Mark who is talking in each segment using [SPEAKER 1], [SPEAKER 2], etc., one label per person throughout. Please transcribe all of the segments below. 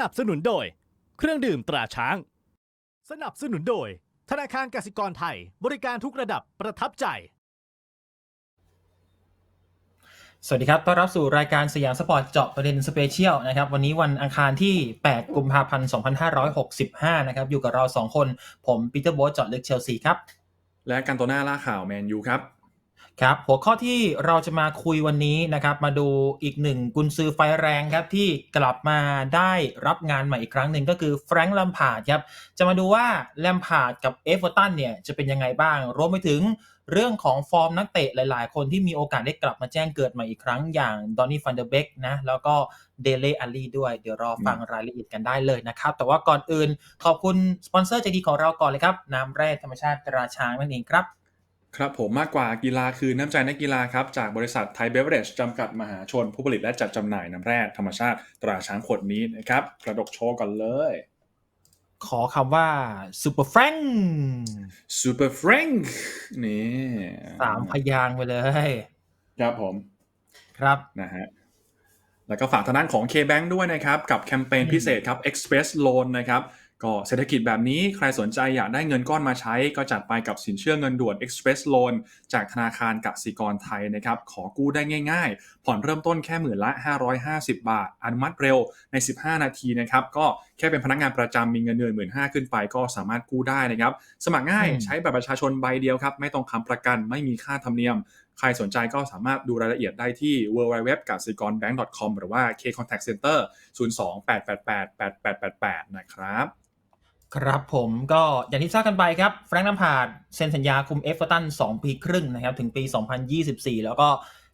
[SPEAKER 1] นับสนุนโดย เครื่องดื่มตราช้าง สนับสนุนโดย ธนาคารกสิกรไทย บริการทุกระดับประทับใจ
[SPEAKER 2] สวัสดีครับ ต้อนรับสู่รายการสยามสปอร์ตเจาะประเด็นสเปเชียลนะครับ วันนี้วันอังคารที่ 8 กุมภาพันธ์ 2565 นะครับ อยู่กับเรา 2 คน ผมปีเตอร์โบ๊ทเจาะลึกเชลซีครับ
[SPEAKER 3] และกันโตหน้าล่าข่าวแมนยูครับ
[SPEAKER 2] ครับหัวข้อที่เราจะมาคุยวันนี้นะครับ มาดูอีกหนึ่งกุนซือไฟแรงครับที่กลับมาได้รับงานใหม่อีกครั้งหนึ่งก็คือแฟรงค์ลัมพาร์ดครับจะมาดูว่าแลมพาร์ดกับเอเวอร์ตันเนี่ยจะเป็นยังไงบ้าง รวมไปถึงเรื่องของฟอร์มนักเตะหลาย ๆ คนที่มีโอกาสได้กลับมาแจ้งเกิดใหม่อีกครั้งอย่างดอนนี่ฟันเดอร์เบกนะแล้วก็เดเลอัลลี่ด้วยเดี๋ยวรอฟังรายละเอียดกันได้เลยนะครับ แต่ว่าก่อนอื่นขอบคุณสปอนเซอร์ใจดีของเราก่อนเลยครับน้ำแร่ธรรมชาติตราช้างนั่นเองครับ
[SPEAKER 3] ครับผมมากกว่ากีฬาคือน้ำใจนักกีฬาครับ จากบริษัทไทยเบเวอเรจจำกัดมหาชน ผู้ผลิตและจัดจำหน่ายน้ำแร่ธรรมชาติตราช้างขวดนี้นะครับ กระดกโชว์ก่อนเลย
[SPEAKER 2] ขอคำว่าซูเปอร์แฟรง
[SPEAKER 3] Super Frank นี่
[SPEAKER 2] สามพยางค์ไปเลย
[SPEAKER 3] ครับผม
[SPEAKER 2] ครับ
[SPEAKER 3] นะฮะแล้วก็ฝากทางด้านของ K-Bank ด้วยนะครับ กับแคมเปญพิเศษครับ Express Loan นะครับ ก็เศรษฐกิจแบบนี้ใครสนใจอยากได้เงินก้อนมาใช้ ก็จัดไปกับสินเชื่อเงินด่วน Express Loan จากธนาคารกสิกรไทยนะครับ ขอกู้ได้ง่ายๆ ผ่อนเริ่มต้นแค่หมื่นละ 550 บาท อนุมัติเร็วใน 15 นาทีนะครับ ก็แค่เป็นพนักงานประจำมีเงินเดือนหมื่นห้าขึ้นไป ก็สามารถกู้ได้นะครับ สมัครง่าย
[SPEAKER 2] อืม
[SPEAKER 3] ใช้บัตรประชาชนใบเดียวครับ ไม่ต้องค้ำประกันไม่มีค่าธรรมเนียม ใครสนใจก็สามารถดูรายละเอียดได้ที่ www กสิกร bank com หรือว่า k contact center 028888888 นะครับ
[SPEAKER 2] ครับผมก็อย่างที่ทราบกันไปครับแฟรงค์ลัมพาร์ดเซ็นสัญญาคุมเอฟเวอร์ตัน2ปีครึ่งนะครับ ถึงปี 2024 แล้วก็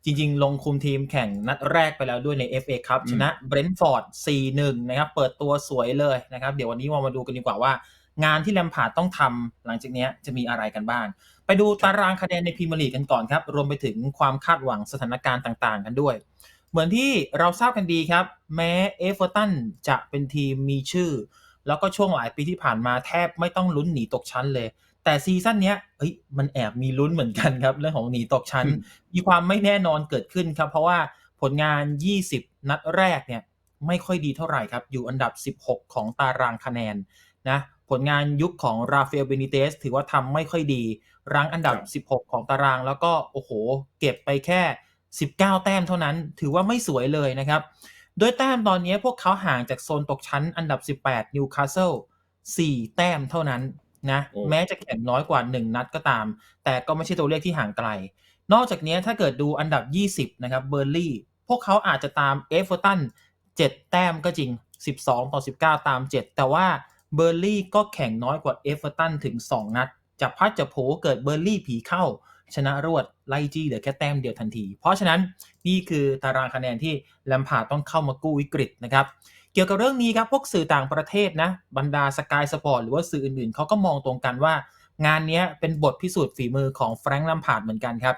[SPEAKER 2] จริงๆ ลงคุมทีมแข่งนัดแรกไปแล้วด้วยใน FA ครับ
[SPEAKER 3] อืม
[SPEAKER 2] ชนะเบรนท์ฟอร์ด 4-1 นะครับ เปิดตัวสวยเลยนะครับ เดี๋ยววันนี้มามาดูกันดีกว่าว่า งานที่แลมพาร์ดต้องทำหลังจากเนี้ยจะมีอะไรกันบ้าง ไปดูตารางคะแนนในพรีเมียร์ลีกกันก่อนครับ รวมไปถึงความคาดหวังสถานการณ์ต่างๆ กันด้วยเหมือนที่เราทราบกันดีครับ แม้เอฟเวอร์ตันจะเป็นทีมมีชื่อ แล้วก็ช่วงหลายปีที่ผ่านมาแทบไม่ต้องลุ้นหนีตกชั้นเลย แต่ซีซั่นเนี้ยเอ้ยมันแอบมีลุ้นเหมือนกันครับ เรื่องของหนีตกชั้น มีความไม่แน่นอนเกิดขึ้นครับ เพราะว่าผลงาน 20 นัดแรกเนี่ยไม่ค่อยดีเท่าไหร่ครับ อยู่อันดับ 16 ของตารางคะแนนนะผลงานยุคของราฟาเอลเบนิเตสถือว่าทำไม่ค่อยดี รั้งอันดับ 16 ของตาราง แล้วก็โอ้โห เก็บไปแค่ 19 แต้มเท่านั้น ถือว่าไม่สวยเลยนะครับ โดยแต้มตอนนี้พวกเขาห่างจากโซนตกชั้นอันดับ 18 นิวคาสเซิล4แต้มเท่านั้นนะ
[SPEAKER 3] โอ้
[SPEAKER 2] แม้จะแข่งน้อยกว่า 1 นัดก็ตาม แต่ก็ไม่ใช่ตัวเลขที่ห่างไกล นอกจากนี้ถ้าเกิดดูอันดับ 20 นะครับเบอร์ลี่ พวกเขาอาจจะตามเอฟเวอร์ตัน7แต้มก็จริง 12 ต่อ 19 ตาม 7 แต่ว่าเบอร์ลี่ก็แข่งน้อยกว่าเอฟเวอร์ตันถึง 2 นัดจับพัดจับโผเกิดเบอร์ลี่ผีเข้า ชนะรวดไล่จี้เหลือแค่แต้มเดียวทันที เพราะฉะนั้นนี่คือตารางคะแนนที่แลมพาร์ต้องเข้ามากู้วิกฤตนะครับเกี่ยวกับเรื่องนี้ครับพวกสื่อต่างประเทศนะบรรดาสกายสปอร์ตหรือว่าสื่ออื่นๆเขาก็มองตรงกันว่า งานนี้เป็นบทพิสูจน์ฝีมือของแฟรงค์แลมพาร์ดเหมือนกันครับ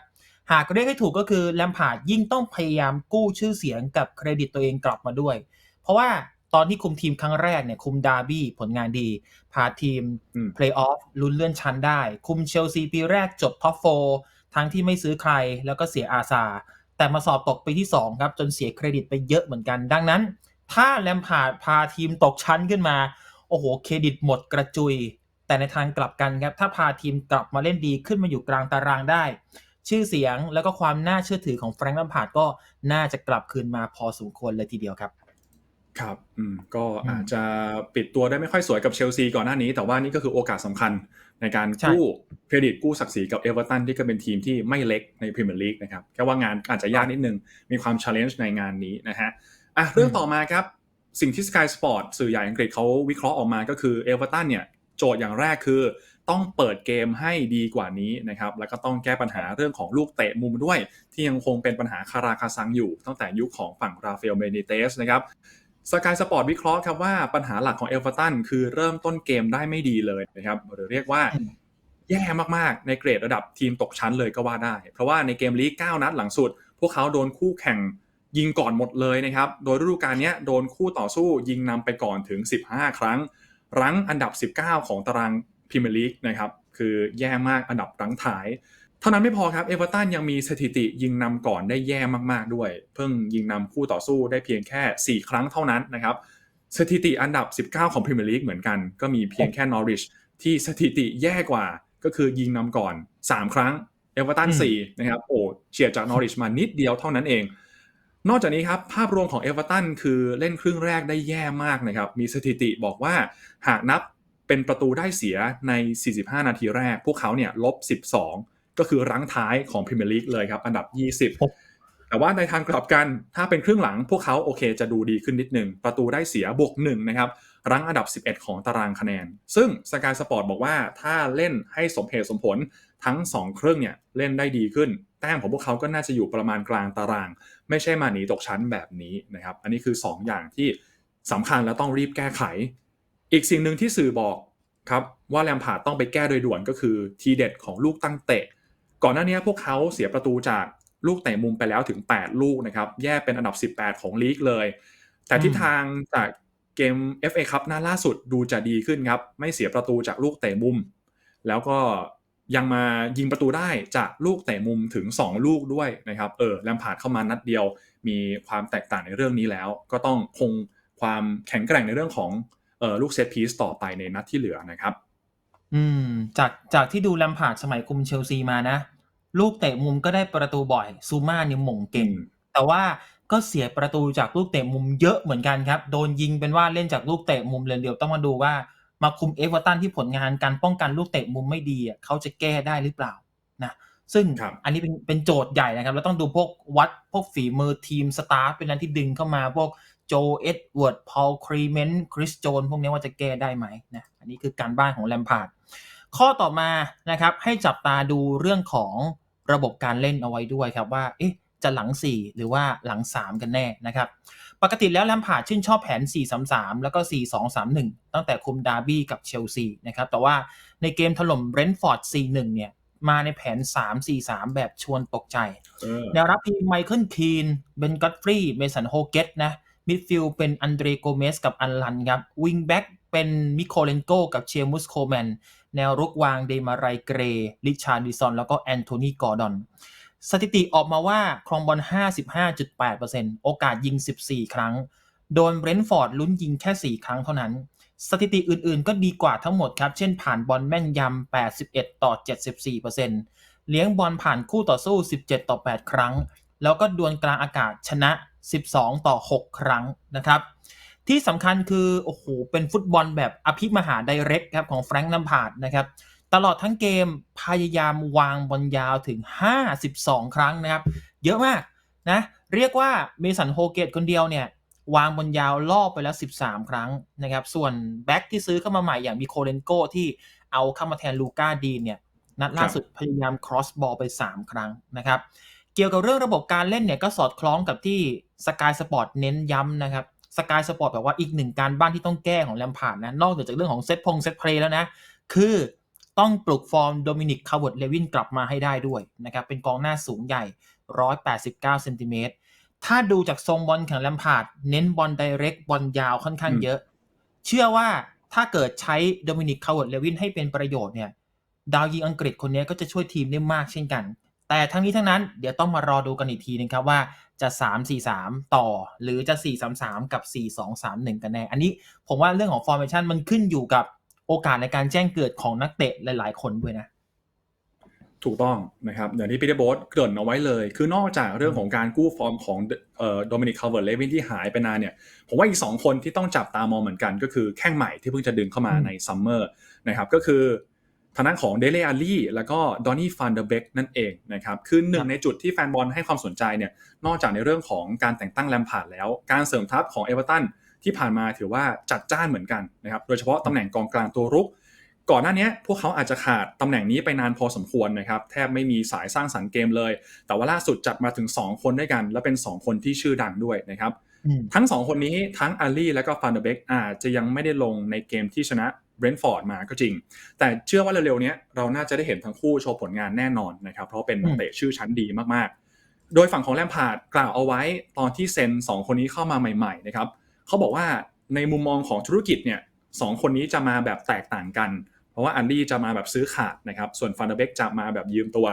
[SPEAKER 2] หากเรียกให้ถูกก็คือแลมพาร์ดยิ่งต้องพยายามกู้ชื่อเสียงกับเครดิตตัวเองกลับมาด้วย เพราะว่า ตอนที่คุมทีมครั้งแรกเนี่ยคุมดาร์บี้ผลงานดี พาทีม
[SPEAKER 3] อืม
[SPEAKER 2] เพลย์ออฟลุ้นเลื่อนชั้นได้ คุมเชลซีปีแรกจบท็อปโฟทั้งที่ไม่ซื้อใครแล้วก็เสียอาซา แต่มาสอบตกปีที่ 2 ครับ จนเสียเครดิตไปเยอะเหมือนกัน ดังนั้น ถ้าแลมพาร์ดพาทีมตกชั้นขึ้นมา โอ้โห เครดิตหมดกระจุย แต่ในทางกลับกันครับ ถ้าพาทีมกลับมาเล่นดีขึ้นมาอยู่กลางตารางได้ ชื่อเสียงแล้วก็ความน่าเชื่อถือของแฟรงค์แลมพาร์ดก็น่าจะกลับคืนมาพอสมควรเลยทีเดียวครับ
[SPEAKER 3] ครับอืมก็
[SPEAKER 2] อืม
[SPEAKER 3] อาจจะปิดตัวได้ไม่ค่อยสวยกับเชลซีก่อนหน้านี้ แต่ว่านี่ก็คือโอกาสสำคัญในการ
[SPEAKER 2] ใช่
[SPEAKER 3] กู้เครดิตกู้ศักดิ์ศรีกับเอเวอร์ตันที่ก็เป็นทีมที่ไม่เล็กในพรีเมียร์ลีกนะครับแค่ว่างานอาจจะยากนิดนึง มีความช l เลนจ์ในงานนี้นะฮะอะเรื่องต่อมาครับ สิ่งที่ Sky Sport สื่อใหญ่อังกฤษเขาวิเคราะห์ออกมาก็คือเอเวอร์ตันเนี่ยโจทย์อย่างแรกคือ ต้องเปิดเกมให้ดีกว่านี้นะครับแล้วก็ต้องแก้ปัญหาเรื่องของลูกเตะมุมด้วย ที่ยังคงเป็นปัญหาคาราคาซังอยู่ตั้งแต่ยุคของฝั่งราฟาเอลเบนิเตสนะครับ สกายสปอร์ตวิเคราะห์ครับว่าปัญหาหลักของเอลฟ r ตันคือเริ่มต้นเกมได้ไม่ดีเลยนะครับหรือเรียกว่าแย่มากๆ ในเกรดระดับทีมตกชั้นเลยก็ว่าได้ เพราะว่าในเกมลีก 9 นัดหลังสุด พวกเขาโดนคู่แข่งยิงก่อนหมดเลยนะครับ โดยฤดูกาลนี้โดนคู่ต่อสู้ยิงนำไปก่อนถึง 15 ครั้ง รั้งอันดับ 19 ของตารางพรีเมียร์ลีกนะครับ คือแย่มากอันดับรั้งท้าย เท่านั้นไม่พอครับเอเวอร์ตันยังมีสถิติยิงนำก่อนได้แย่มากๆด้วย เพิ่งยิงนำคู่ต่อสู้ได้เพียงแค่ 4 ครั้งเท่านั้นนะครับสถิติอันดับ 19 ของพรีเมียร์ลีกเหมือนกัน ก็มีเพียงแค่นอริชที่สถิติแย่กว่าก็คือยิงนำก่อน 3 ครั้งเอเวอร์ตัน
[SPEAKER 2] อืม
[SPEAKER 3] 4นะครับโอ้เฉียดจากนอริชมานิดเดียวเท่านั้นเอง นอกจากนี้ครับภาพรวมของเอเวอร์ตันคือเล่นครึ่งแรกได้แย่มากนะครับมีสถิติบอกว่าหากนับเป็นประตูได้เสียใน 45 นาทีแรก พวกเขาเนี่ยลบ 12 ก็คือรั้งท้ายของพรีเมียร์ลีกเลยครับ อันดับ 20 แต่ว่าในทางกลับกันถ้าเป็นครึ่งหลังพวกเขาโอเค จะดูดีขึ้นนิดหนึ่งประตูได้เสียบวกหนึ่งนะครับรั้งอันดับ 11 ของตารางคะแนน ซึ่งสกายสปอร์ตบอกว่าถ้าเล่นให้สมเหตุสมผลทั้ง2ครึ่งเนี่ยเล่นได้ดีขึ้น แต้มของพวกเขาก็น่าจะอยู่ประมาณกลางตาราง ไม่ใช่มาหนีตกชั้นแบบนี้นะครับ อันนี้คือ 2 อย่างที่สำคัญและต้องรีบแก้ไข อีกสิ่งหนึ่งที่สื่อบอกครับว่าแลมพาร์ดต้องไปแก้โดยด่วนก็คือทีเด็ดของลูกตั้งเตะ ก่อนหน้านี้พวกเขาเสียประตูจากลูกเตะมุมไปแล้วถึง 8 ลูกนะครับ แย่เป็นอันดับ 18 ของลีกเลย แต่ทิศทางจากเกม FA คัพหน้าล่าสุดดูจะดีขึ้นครับ ไม่เสียประตูจากลูกเตะมุม แล้วก็ยังมายิงประตูได้จากลูกเตะมุมถึง 2 ลูกด้วยนะครับเออแลมพาร์ดเข้ามานัดเดียว มีความแตกต่างในเรื่องนี้แล้ว ก็ต้องคงความแข็งแกร่งในเรื่องของออลูกเซตพีซต่อไปในนัดที่เหลือนะครับ
[SPEAKER 2] อืม จากจากที่ดูแลมพาร์ดสมัยคุมเชลซีมานะ ลูกเตะมุมก็ได้ประตูบ่อยซูมาเนี่ยหม่งเก่ง
[SPEAKER 3] อืม
[SPEAKER 2] แต่ว่าก็เสียประตูจากลูกเตะมุมเยอะเหมือนกันครับ โดนยิงเป็นว่าเล่นจากลูกเตะมุมเลยเดียวต้องมาดูว่า มาคุมเอเวอร์ตันที่ผลงานการป้องกันลูกเตะมุมไม่ดีอะเขาจะแก้ได้หรือเปล่านะซึ่ง
[SPEAKER 3] ครับ
[SPEAKER 2] อันนี้เป็นเป็นโจทย์ใหญ่นะครับ แล้วต้องดูพวกวัดพวกฝีมือทีมสตาฟเป็นนั้นที่ดึงเข้ามาพวกโจเอ็ดเวิร์ดพอลครีเมนคริสโจนพวกนี้ว่าจะแก้ได้ไหมนะอันนี้คือการบ้านของแลมพาร์ด ข้อต่อมานะครับให้จับตาดูเรื่องของระบบการเล่นเอาไว้ด้วยครับว่าเอ๊ะจะหลัง 4 หรือว่าหลัง 3 กันแน่นะครับ ปกติแล้วแลมพาร์ดชื่นชอบแผน 4-3-3 แล้วก็ 4-2-3-1 ตั้งแต่คุมดาร์บี้กับเชลซีนะครับ แต่ว่าในเกมถล่มเบรนท์ฟอร์ด 4-1 เนี่ย มาในแผน 3-4-3 แบบชวนตกใจ
[SPEAKER 3] เออ
[SPEAKER 2] แนวรับมีไมเคิลคีน เบนกัตฟรีเมสันโฮเกตนะ มิดฟิลด์เป็นอันเดรโกเมสกับอันลันครับ วิงแบ็กเป็นมิโคเลนโกกับเชียมุสโคแมน แนวรุกวางเดมาไรเกรลิชาร์ดิซอนแล้วก็แอนโทนีกอร์ดอน สถิติออกมาว่าครองบอล 55.8%โอกาสยิง 14 ครั้ง โดนเบรนท์ฟอร์ดลุ้นยิงแค่ 4 ครั้งเท่านั้น สถิติอื่นๆ ก็ดีกว่าทั้งหมดครับ เช่นผ่านบอลแม่นยำ 81 ต่อ 74%เลี้ยงบอลผ่านคู่ต่อสู้ 17 ต่อ 8 ครั้ง แล้วก็ดวลกลางอากาศชนะ 12 ต่อ 6 ครั้งนะครับ ที่สำคัญคือโอ้โหเป็นฟุตบอลแบบอภิมหาไดเรกครับของแฟรงค์ลัมพาร์ดนะครับตลอดทั้งเกมพยายามวางบอลยาวถึง 52 ครั้งนะครับ เยอะมากนะเรียกว่าเมสันโฮเกตคนเดียวเนี่ยวางบอลยาวล่อไปแล้ว 13 ครั้งนะครับ ส่วนแบ็กที่ซื้อเข้ามาใหม่อย่างมิโคเลนโกที่เอาเข้ามาแทนลูก้าดีนเนี่ยนัดล่าสุดพยายาม cross ball ไป 3 ครั้งนะครับ เกี่ยวกับเรื่องระบบการเล่นเนี่ยก็สอดคล้องกับที่สกายสปอร์ตเน้นย้ำนะครับ สกายสปอร์ตแบบว่าอีกหนึ่งการบ้านที่ต้องแก้ของแลมพาร์ดนะนอกเหนือจากเรื่องของเซตพงเซตเพลย์แล้วนะ คือต้องปลุกฟอร์มโดมินิกคาร์เวิร์ดเลวินกลับมาให้ได้ด้วยนะครับ เป็นกองหน้าสูงใหญ่ 189เซนติเมตรถ้าดูจากทรงบอลของแลมพาร์ดเน้นบอลไดเรกบอลยาวค่อนข้างเยอะ เชื่อว่าถ้าเกิดใช้โดมินิกคาร์เวิร์ดเลวินให้เป็นประโยชน์เนี่ย ดาวยิงอังกฤษคนนี้ก็จะช่วยทีมได้มากเช่นกัน แต่ทั้งนี้ทั้งนั้นเดี๋ยวต้องมารอดูกันอีกทีนึงครับว่าจะ 3-4-3 ต่อ หรือจะ 4-3-3 กับ 4-2-3-1 กันแน่ อันนี้ผมว่าเรื่องของ formation มันขึ้นอยู่กับโอกาสในการแจ้งเกิดของนักเตะหลาย ๆ คนด้วยนะ
[SPEAKER 3] ถูกต้องนะครับอย่างที่พีเตอร์โบสเกริ่นเอาไว้เลย คือนอกจากเรื่องของการกู้ฟอร์มของโดมินิกคาร์เวิร์เลวินที่หายไปนานเนี่ย ผมว่าอีก 2 คนที่ต้องจับตามองเหมือนกัน ก็คือแข้งใหม่ที่เพิ่งจะดึงเข้ามาในซัมเมอร์นะครับ ก็คือ ทางด้านของเดเลอาลีแล้วก็ดอนนี่ฟันเดอร์เบกนั่นเองนะครับคือหนึ่งในจุดที่แฟนบอลให้ความสนใจเนี่ยนอกจากในเรื่องของการแต่งตั้งแลมพาร์ดแล้ว การเสริมทัพของเอเวอร์ตันที่ผ่านมาถือว่าจัดจ้านเหมือนกันนะครับโดยเฉพาะตำแหน่งกองกลางตัวรุก ก่อนหน้านี้พวกเขาอาจจะขาดตำแหน่งนี้ไปนานพอสมควรนะครับแทบไม่มีสายสร้างสรรค์เกมเลย แต่ว่าล่าสุดจัดมาถึง 2 คนด้วยกัน และเป็น 2 คนที่ชื่อดังด้วยนะครับ
[SPEAKER 2] อืม
[SPEAKER 3] ทั้ง 2 คนนี้ทั้งอาลีและก็ฟานเดอร์เบกอาจจะยังไม่ได้ลงในเกมที่ชนะ เบรนท์ฟอร์ดมาก็จริง แต่เชื่อว่าเร็วๆนี้เราน่าจะได้เห็นทั้งคู่โชว์ผลงานแน่นอนนะครับ เพราะเป็นนักเตะชื่อชั้นดีมากๆ โดยฝั่งของแลมพาร์ดกล่าวเอาไว้ตอนที่เซ็น 2 คนนี้เข้ามาใหม่ๆนะครับเขาบอกว่าในมุมมองของธุรกิจเนี่ยสองคนนี้จะมาแบบแตกต่างกัน เพราะว่าอันดี้จะมาแบบซื้อขาดนะครับส่วนฟานเดอเบกจะมาแบบยืมตัว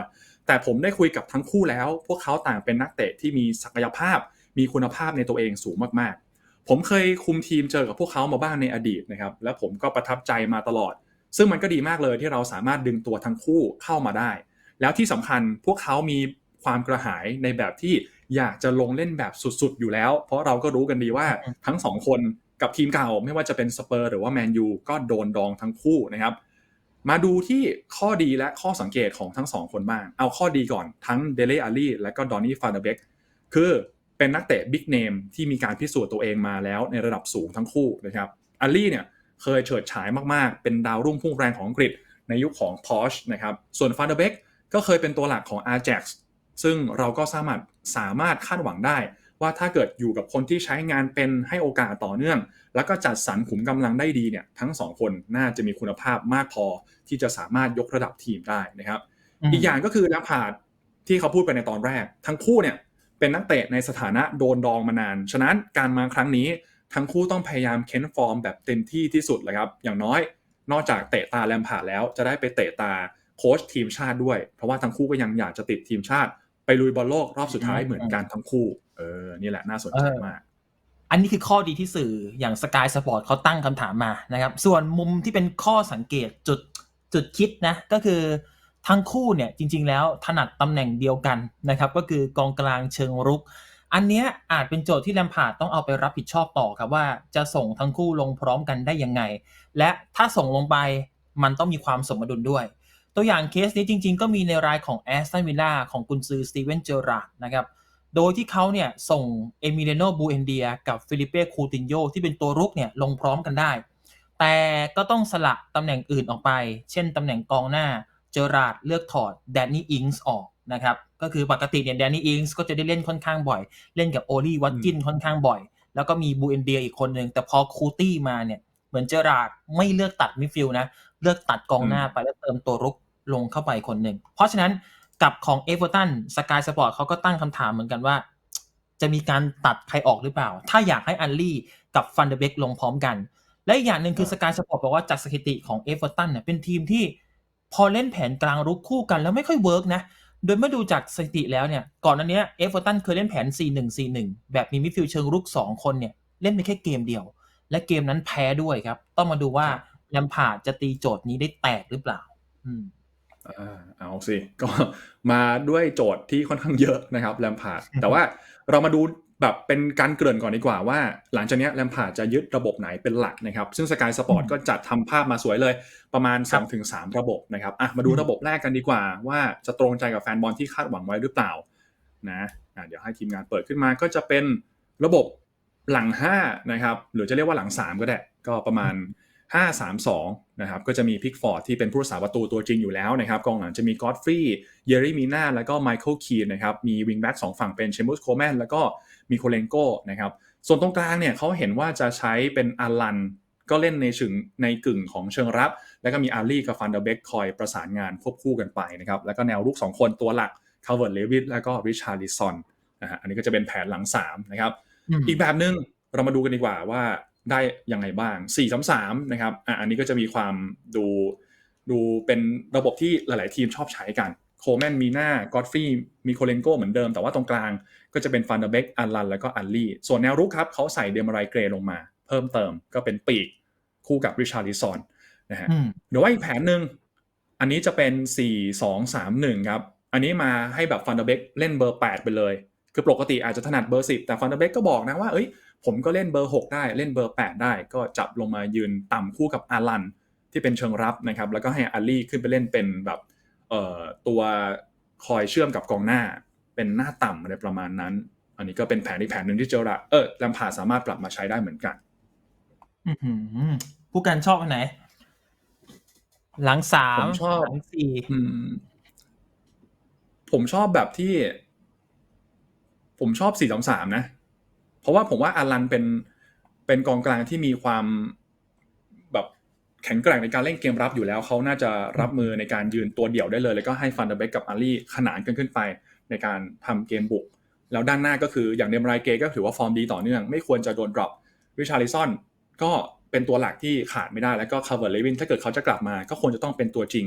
[SPEAKER 3] แต่ผมได้คุยกับทั้งคู่แล้ว พวกเขาต่างเป็นนักเตะที่มีศักยภาพมีคุณภาพในตัวเองสูงมากๆ ผมเคยคุมทีมเจอกับพวกเขามาบ้างในอดีตนะครับ และผมก็ประทับใจมาตลอด ซึ่งมันก็ดีมากเลยที่เราสามารถดึงตัวทั้งคู่เข้ามาได้ แล้วที่สำคัญพวกเขามีความกระหายในแบบที่อยากจะลงเล่นแบบสุดๆ อยู่แล้ว เพราะเราก็รู้กันดีว่าทั้งสองคนกับทีมเก่าไม่ว่าจะเป็นสเปอร์หรือว่าแมนยูก็โดนดองทั้งคู่นะครับ มาดูที่ข้อดีและข้อสังเกตของทั้งสองคนบ้าง เอาข้อดีก่อนทั้งเดเลอาลีและก็ดอนนี่ฟานเดเบกคือ เป็นนักเตะบิ๊กเนมที่มีการพิสูจน์ตัวเองมาแล้วในระดับสูงทั้งคู่นะครับอาลีเนี่ยเคยเฉิดฉายมากๆ เป็นดาวรุ่งพุ่งแรงของอังกฤษในยุคของพอชนะครับส่วนฟานเดเบกก็เคยเป็นตัวหลักของ Ajax ซึ่งเราก็สามารถสามารถคาดหวังได้ ว่าถ้าเกิดอยู่กับคนที่ใช้งานเป็นให้โอกาสต่อเนื่อง แล้วก็จัดสรรขุมกำลังได้ดีเนี่ยทั้งสองคนน่าจะมีคุณภาพมากพอที่จะสามารถยกระดับทีมได้นะครับ
[SPEAKER 2] อืม
[SPEAKER 3] อีกอย่างก็คือลัมพาร์ดที่เขาพูดไปในตอนแรก ทั้งคู่เนี่ย เป็นนักเตะในสถานะโดนดองมานาน ฉะนั้นการมาครั้งนี้ทั้งคู่ต้องพยายามเค้นฟอร์มแบบเต็มที่ที่สุดเลยครับ อย่างน้อย นอกจากเตะตาแลมพาร์แล้วจะได้ไปเตะตาโค้ชทีมชาติด้วย เพราะว่าทั้งคู่ก็ยังอยากจะติดทีมชาติ ไปลุยบอลโลกรอบสุดท้ายเหมือนกันทั้งคู่ เออ นี่แหละน่าสนใจมาก
[SPEAKER 2] อันนี้คือข้อดีที่สื่ออย่างสกายสปอร์ตเขาตั้งคำถามมานะครับ ส่วนมุมที่เป็นข้อสังเกตจุดจุดคิดนะ ก็คือ ทั้งคู่เนี่ยจริง ๆ แล้วถนัดตำแหน่งเดียวกันนะครับก็คือกองกลางเชิงรุก อันเนี้ยอาจเป็นโจทย์ที่แลมพาร์ดต้องเอาไปรับผิดชอบต่อครับว่าจะส่งทั้งคู่ลงพร้อมกันได้ยังไง และถ้าส่งลงไปมันต้องมีความสมดุลด้วย ตัวอย่างเคสนี้จริง ๆ ก็มีในรายของแอสตันวิลล่าของกุนซือสตีเวนเจอราร์ดนะครับโดยที่เขาเนี่ยส่งเอมิเลโนบูเอนเดียกับฟิลิเป้คูตินโยที่เป็นตัวรุกเนี่ยลงพร้อมกันได้ แต่ก็ต้องสละตำแหน่งอื่นออกไป เช่นตำแหน่งกองหน้า เจอราร์ดเลือกถอดแดนนี่อิงส์ออกนะครับก็คือปกติเนี่ยแดนนี่อิงส์ก็จะได้เล่นค่อนข้างบ่อย เล่นกับโอลี่วัตกินค่อนข้างบ่อย แล้วก็มีบูเอนเดียอีกคนหนึ่งแต่พอคูตี้มาเนี่ยเหมือนเจอราร์ดไม่เลือกตัดมิดฟิลด์นะเลือกตัดกองหน้าไปแล้วเติมตัวรุกลงเข้าไปคนหนึ่งเพราะฉะนั้นกับของเอเวอร์ตันสกายสปอร์ตเขาก็ตั้งคำถามเหมือนกันว่า จะมีการตัดใครออกหรือเปล่า ถ้าอยากให้อันลี่กับฟันเดเบกลงพร้อมกัน และอีกอย่างหนึ่งคือ
[SPEAKER 3] เอ
[SPEAKER 2] ส
[SPEAKER 3] อ
[SPEAKER 2] กายสปอร์ตบอกว่าจากสถิติของเอเวอร์ตันเนี่ยเป็นทีมที่ พอเล่นแผนกลางรุกคู่กันแล้วไม่ค่อยเวิร์กนะ โดยเมื่อดูจากสถิติแล้วเนี่ย ก่อนอันเนี้ยเอเวอร์ตันเคยเล่นแผน 4-1-4-1 แบบมีมิดฟิลด์เชิงรุก 2 คนเนี่ย เล่นไปแค่เกมเดียว และเกมนั้นแพ้ด้วยครับ ต้องมาดูว่าแลมพาร์ดจะตีโจทย์นี้ได้แตกหรือเปล่า อืม
[SPEAKER 3] อ่าเอาสิ ก็มาด้วยโจทย์ที่ค่อนข้างเยอะนะครับแลมพาร์ดแต่ว่าเรามาดู แบบเป็นการเกริ่นก่อนดีกว่าว่า หลังจากเนี้แลมพาร์ดจะยึดระบบไหนเป็นหลักนะครับ ซึ่งสกายสปอร์ต
[SPEAKER 2] อืม
[SPEAKER 3] ก็จัดทำภาพมาสวยเลยประมาณ
[SPEAKER 2] ครับ
[SPEAKER 3] 2-3 ระบบนะครับอะมาดู
[SPEAKER 2] อืม
[SPEAKER 3] ระบบแรกกันดีกว่า ว่าจะตรงใจกับแฟนบอลที่คาดหวังไว้หรือเปล่านะอะเดี๋ยวให้ทีมงานเปิดขึ้นมาก็จะเป็นระบบหลัง5นะครับหรือจะเรียกว่าหลัง 3 ก็ได้ก็ประมาณ 5-3-2นะครับก็จะมีพิกฟอร์ดที่เป็นผู้รักษาประตูตัวจริงอยู่แล้วนะครับกองหลังจะมีกอ d ฟรีเยอรี่มีนาแล้วก็ไมเคิลคีนนะครับมีวิงแบ็กสองฝั่งเป็นเชมุสโคแมนแล้วก็ มีโคเลนโกนะครับส่วนตรงกลางเนี่ยเขาเห็นว่าจะใช้เป็นอารันก็เล่นในเชิงในกึ่งของเชิงรับ แล้วก็มีอารีกับฟันเดอร์เบกคอยประสานงานควบคู่กันไปนะครับแล้วก็แนวรุก 2 คนตัวหลักคาร์เวิร์ดเลวิสแล้วก็ริชาร์ลิซอนนะฮะอันนี้ก็จะเป็นแผนหลัง3นะครับ
[SPEAKER 2] อืม
[SPEAKER 3] อีกแบบหนึ่งเรามาดูกันดีกว่าว่าได้ยังไงบ้าง 4 3 3 นะครับอะอันนี้ก็จะมีความดูดูเป็นระบบที่หลาย ๆ ทีมชอบใช้กัน โคแมนมีหน้ากอดฟรีมีโคเลนโกเหมือนเดิม แต่ว่าตรงกลางก็จะเป็นฟันเดอร์เบกอัลลันแล้วก็อัลลี่ ส่วนแนวรุกครับเขาใส่เดมารายเกรลงมา เพิ่มเติมก็เป็นปีกคู่กับริชาร์ลิซอนนะฮะ
[SPEAKER 2] อืม
[SPEAKER 3] เดี๋ยวว่าอีกแผนหนึ่งอันนี้จะเป็น 4 2 3 1 ครับ อันนี้มาให้แบบฟันเดอร์เบกเล่นเบอร์ 8 ไปเลย คือปกติอาจจะถนัดเบอร์ 10 แต่ฟันเดอร์เบกก็บอกนะว่าเอ้ยผมก็เล่นเบอร์ 6 ได้เล่นเบอร์ 8 ได้ ก็จับลงมายืนต่ำคู่กับอารันที่เป็นเชิงรับนะครับแล้วก็ให้อาลี่ขึ้นไปเล่นเป็นแบบเอ่อ ตัวคอยเชื่อมกับกองหน้า เป็นหน้าต่ำอะไรประมาณนั้น อันนี้ก็เป็นแผนอีกแผนหนึ่งที่เจอระเออแลมพาร์ดสามารถปรับมาใช้ได้เหมือนกัน
[SPEAKER 2] อือหือผู้การชอบอันไหน หลังสาม
[SPEAKER 3] ผมชอบ
[SPEAKER 2] หลังสี่
[SPEAKER 3] อืมผมชอบแบบที่ ผมชอบสี่สองสามนะ เพราะว่าผมว่าอารันเป็นเป็นกองกลางที่มีความแบบ แข็งแกร่งในการเล่นเกมรับอยู่แล้ว เขาน่าจะรับมือในการยืนตัวเดี่ยวได้เลย แล้วก็ให้ฟันเดอร์เบกกับอารีขนานกันขึ้นไปในการทำเกมบุก แล้วด้านหน้าก็คืออย่างเดมไรเกก็ถือว่าฟอร์มดีต่อเนื่อง ไม่ควรจะโดนดรอปวิชาริซอนก็เป็นตัวหลักที่ขาดไม่ได้แล้วก็คาร์เวอร์เลวินถ้าเกิดเขาจะกลับมา ก็ควรจะต้องเป็นตัวจริง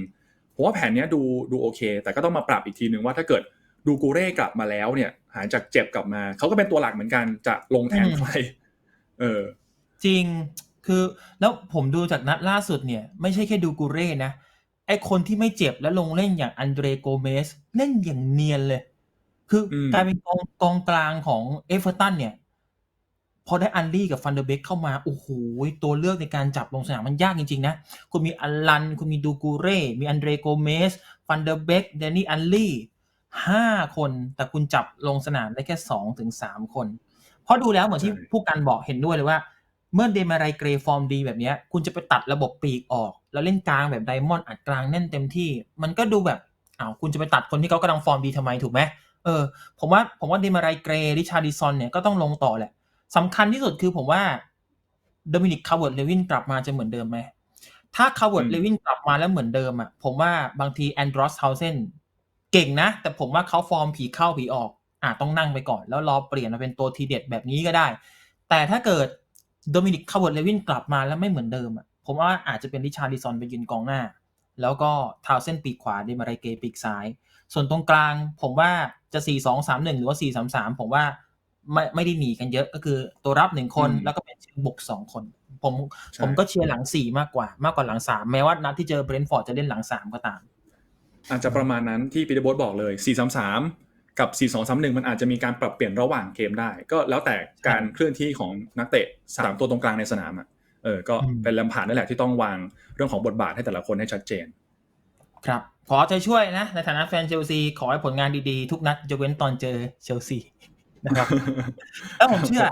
[SPEAKER 3] ผมว่าแผนเนี้ยดูดูโอเค แต่ก็ต้องมาปรับอีกทีหนึ่งว่าถ้าเกิดดูกูเร่กลับมาแล้วเนี่ย หายจากเจ็บกลับมา เขาก็เป็นตัวหลักเหมือนกันจะลงแทนใครเออ
[SPEAKER 2] จริง คือแล้วผมดูจากนัดล่าสุดเนี่ย ไม่ใช่แค่ดูกูเร่นะ ไอคนที่ไม่เจ็บแล้วลงเล่นอย่างอันเดรโกเมส เล่นอย่างเนียนเลย คืออ
[SPEAKER 3] ม
[SPEAKER 2] กลายเป็นกองกองกลางของเอเวอร์ตันเนี่ย พอได้อันลี่กับฟันเดอร์เบกเข้ามา โอ้โห ตัวเลือกในการจับลงสนามมันยากจริง ๆ นะ คุณมีอัลลัน คุณมีดูกูเร่ มีอันเดรโกเมส ฟันเดอร์เบกเดนนี่อันลี่ห้าคนแต่คุณจับลงสนามได้แค่สองถึงสามคน เพราะดูแล้วเหมือนที่
[SPEAKER 3] ใช่
[SPEAKER 2] ผู้กันบอกเห็นด้วยเลยว่า เมื่อเดมาไรเกรฟอร์มดีแบบเนี้ยคุณจะไปตัดระบบปีกออก แล้วเล่นกลางแบบไดมอนด์อัดกลางแน่นเต็มที่ มันก็ดูแบบอ้าวคุณจะไปตัดคนที่เขากำลังฟอร์มดีทำไมถูกไหมเออผมว่าผมว่าเดมาไรเกรริชาร์ดิซอนเนี่ยก็ต้องลงต่อแหละสำคัญที่สุดคือผมว่าโดมินิกคาร์เวิร์ดเลวินกลับมาจะเหมือนเดิมไหมถ้าคาร์เวิร์ด
[SPEAKER 3] อืม
[SPEAKER 2] เลวินกลับมาแล้วเหมือนเดิมอะผมว่าบางทีแอนดรอสเฮาเซนเก่งนะ แต่ผมว่าเขาฟอร์มผีเข้าผีออกอะต้องนั่งไปก่อน แล้วรอเปลี่ยนมาเป็นตัวทีเด็ดแบบนี้ก็ได้ แต่ถ้าเกิด โดมินิกคาร์เวิร์ดเลวินกลับมาแล้วไม่เหมือนเดิมอะผมว่าอาจจะเป็นริชาร์ดิซอนไปยืนกองหน้า แล้วก็ทาวเส้นปีกขวาเดมาไรเกปีกซ้าย ส่วนตรงกลางผมว่าจะ4 2 3 1 หรือว่า 4 3 3 ผมว่าไม่ไม่ได้หนีกันเยอะก็คือตัวรับหนึ่งคน
[SPEAKER 3] อืม
[SPEAKER 2] แล้วก็เป็นเชิงบุกสองคน ผม
[SPEAKER 3] ใช่
[SPEAKER 2] ผมก็เชียร์หลังสี่มากกว่ามากกว่าหลังสามแม้ว่านัดที่เจอเบรนท์ฟอร์ดจะเล่นหลังสามก็ตาม
[SPEAKER 3] อาจจะประมาณนั้นที่ปีเตอร์โบสบอกเลย4-3-3 กับ 4-2-3-1 มันอาจจะมีการปรับเปลี่ยนระหว่างเกมได้ ก็แล้วแต่การเคลื่อนที่ของนักเตะสามตัวตรงกลางในสนามอะเออก็
[SPEAKER 2] อืม
[SPEAKER 3] เป็นลำผ่านนั่นแหละที่ต้องวางเรื่องของบทบาทให้แต่ละคนให้ชัดเจน
[SPEAKER 2] ครับ ขอใจช่วยนะ ในฐานะแฟนเชลซี ขอให้ผลงานดีๆ ทุกนัดยกเว้นตอนเจอเชลซีนะครับแล้วผมเชื่อ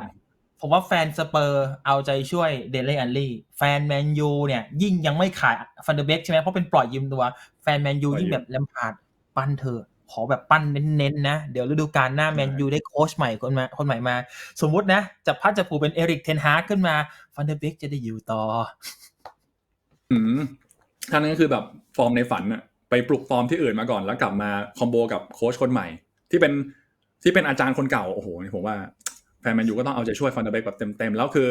[SPEAKER 2] ผมว่าแฟนสเปอร์เอาใจช่วยเดเล่อันลี่แฟนแมนยูเนี่ย ยิ่งยังไม่ขายฟันเดอร์เบกใช่ไหมเพราะเป็นปล่อยยืมตัว แฟนแมนยู
[SPEAKER 3] ปล่อยยืม
[SPEAKER 2] ยิ่งแบบแลมพาร์ดปั้นเธอะ ขอแบบปั้นเน้นๆนะ เดี๋ยวฤดูกาลหน้า
[SPEAKER 3] ใช่
[SPEAKER 2] แมนยูได้โค้ชใหม่คนมาคนใหม่มา สมมุตินะจะพัดจะผูเป็นเอริกเทนฮากขึ้นมาฟันเดอร์เบกจะได้อยู่ต่อ
[SPEAKER 3] อืมท่านั้นก็คือแบบฟอร์มในฝันอะไปปลุกฟอร์มที่อื่นมาก่อนแล้วกลับมาคอมโบกับโค้ชคนใหม่ ที่เป็นที่เป็นอาจารย์คนเก่าโอ้โหผมว่าแฟนแมนยูก็ต้องเอาใจช่วยฟันเดอร์เบกแบบเต็มๆแล้วคือ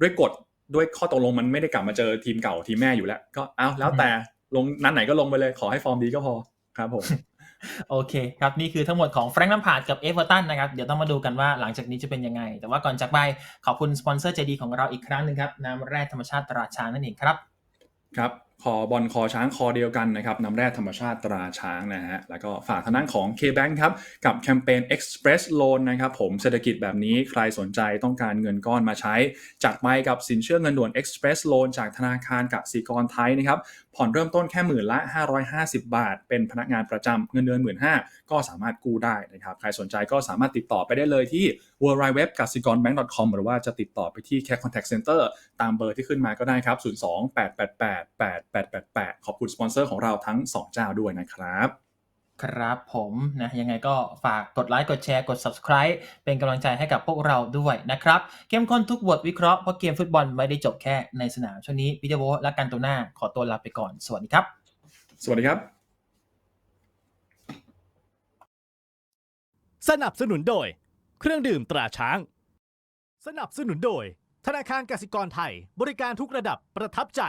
[SPEAKER 3] ด้วยกฎด้วยข้อตกลงมันไม่ได้กลับมาเจอทีมเก่าทีมแม่อยู่แล้ว ก็เอาแล้วแต่ลงนัดไหนก็ลงไปเลยขอให้ฟอร์มดีก็พอครับผม
[SPEAKER 2] โอเคครับ นี่คือทั้งหมดของแฟรงค์ลัมพาร์ดกับเอเวอร์ตันนะครับ เดี๋ยวต้องมาดูกันว่าหลังจากนี้จะเป็นยังไง แต่ว่าก่อนจากไปขอบคุณสปอนเซอร์ใจดีของเราอีกครั้งหนึ่งครับ น้ำแร่ธรรมชาติตราช้างนั่นเองครับ
[SPEAKER 3] ครับ คอบอลคอช้างคอเดียวกันนะครับน้ำแร่ธรรมชาติตราช้างนะฮะแล้วก็ฝากทางด้านของ K-Bank ครับ กับแคมเปญ Express Loan นะครับผมเศรษฐกิจแบบนี้ใครสนใจต้องการเงินก้อนมาใช้ จัดไปกับสินเชื่อเงินด่วน Express Loan จากธนาคารกสิกรไทยนะครับผ่อนเริ่มต้นแค่หมื่นละ 550 บาท เป็นพนักงานประจำเงินเดือนหมื่นห้าก็สามารถกู้ได้นะครับใครสนใจก็สามารถติดต่อไปได้เลยที่ w w w g a s i k o r b a n k c o m หรือว่าจะติดต่อไปที่ Care Contact Center ตามเบอร์ที่ขึ้นมาก็ได้ครับ02-888-8888 ขอบคุณสปอนเซอร์ของเราทั้ง 2 เจ้าด้วยนะครับ
[SPEAKER 2] ครับผมนะยังไงก็ฝากกดไลค์กดแชร์กด subscribe เป็นกำลังใจให้กับพวกเราด้วยนะครับเข้มข้นทุกบทวิเคราะห์เพราะเกมฟุตบอลไม่ได้จบแค่ในสนามช่วงนี้พีเตอร์โวและกันตัวหน้าขอตัวลาไปก่อนสวัสดีครับ
[SPEAKER 3] สวัสดีครับ
[SPEAKER 1] สนับสนุนโดย เครื่องดื่มตราช้าง สนับสนุนโดย ธนาคารกสิกรไทย บริการทุกระดับประทับใจ